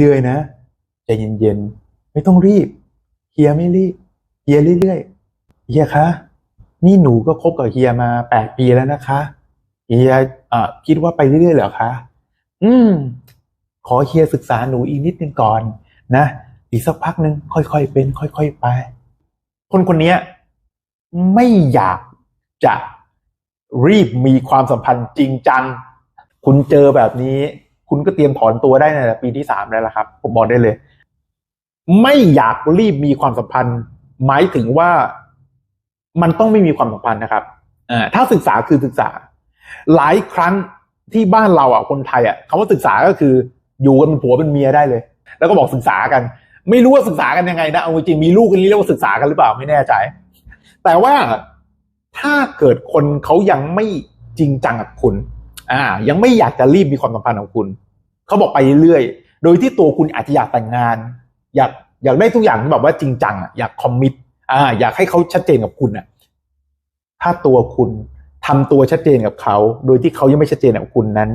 เรื่อยๆนะใจเย็นๆไม่ต้องรีบเฮียไม่รีบเฮียเรื่อยๆเฮียคะนี่หนูก็คบกับเฮียมาแปดปีแล้วนะคะเฮียคิดว่าไปเรื่อยๆเหรอคะอืม ขอเฮียศึกษาหนูอีกนิดนึงก่อน นะอีกสักพักหนึ่งค่อยๆเป็น ค่อยๆไป คนคนนี้ไม่อยากจะรีบมีความสัมพันธ์จริงจัง คุณเจอแบบนี้ คุณก็เตรียมถอนตัวได้ในปีที่สามแล้วล่ะครับ ผมบอกได้เลย ไม่อยากรีบมีความสัมพันธ์ หมายถึงว่ามันต้องไม่มีความสัมพันธ์นะครับอ่าถ้าศึกษาคือศึกษา หลายครั้งที่บ้านเราอะคนไทยอะคำว่าศึกษาก็คือ อยู่กันเป็นผัวเป็นเมียได้เลย แล้วก็บอกศึกษากัน ไม่รู้ว่าศึกษากันยังไงนะเอาจริงๆมีลูกกันนี้เรียกว่าศึกษากันหรือเปล่าไม่แน่ใจ แต่ว่าถ้าเกิดคนเขายังไม่จริงจังกับคุณ อ่า ยังไม่อยากจะรีบมีความสัมพันธ์กับคุณ เขาบอกไปเรื่อยโดยที่ตัวคุณอาจจะอยากแต่งงาน อยากอยากได้ทุกอย่างแบบว่าจริงจังอะอยากคอมมิตอ่า อยากให้เขาชัดเจนกับคุณอะ ถ้าตัวคุณทำตัวชัดเจนกับเขา โดยที่เขายังไม่ชัดเจนกับคุณนั้น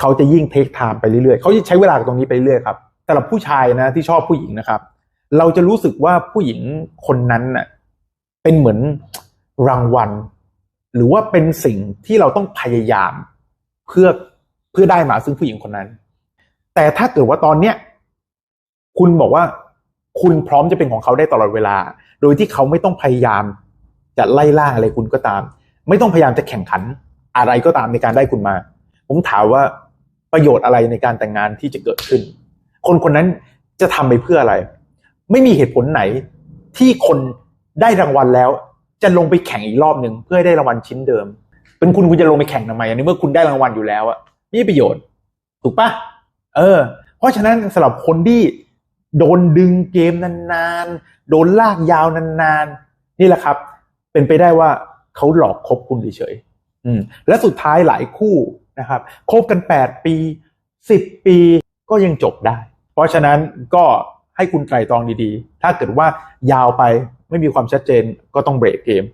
เขาจะยิ่งเทคไทม์ไปเรื่อยๆเขาจะใช้เวลาตรงนี้ไปเรื่อยครับสำหรับผู้ชายนะที่ชอบผู้หญิงนะครับ เราจะรู้สึกว่าผู้หญิงคนนั้นน่ะ เป็นเหมือนรางวัล หรือว่าเป็นสิ่งที่เราต้องพยายามเพื่อเพื่อได้มาซึ่งผู้หญิงคนนั้น แต่ถ้าเกิดว่าตอนเนี้ยคุณบอกว่าคุณพร้อมจะเป็นของเขาได้ตลอดเวลา โดยที่เขาไม่ต้องพยายามจะไล่ล่าอะไรคุณก็ตาม ไม่ต้องพยายามจะแข่งขันอะไรก็ตามในการได้คุณมา ผมถามว่าประโยชน์อะไรในการแต่งงานที่จะเกิดขึ้น คนคนนั้นจะทำไปเพื่ออะไร ไม่มีเหตุผลไหนที่คนได้รางวัลแล้ว จะลงไปแข่งอีกรอบหนึ่งเพื่อให้ได้รางวัลชิ้นเดิม เป็นคุณคุณจะลงไปแข่งทำไมอันนี้เมื่อคุณได้รางวัลอยู่แล้วอะไม่มีประโยชน์ ถูกปะเออ เพราะฉะนั้นสำหรับคนที่โดนดึงเกมนานๆ โดนลากยาวนานๆ นี่แหละครับ เป็นไปได้ว่าเขาหลอกคบคุณเฉยๆอืม และสุดท้ายหลายคู่นะครับคบกันแปดปีสิบปีก็ยังจบได้ เพราะฉะนั้นก็ให้คุณไตร่ตรองดีๆ ถ้าเกิดว่ายาวไป ไม่มีความชัดเจนก็ต้องเบรกเกม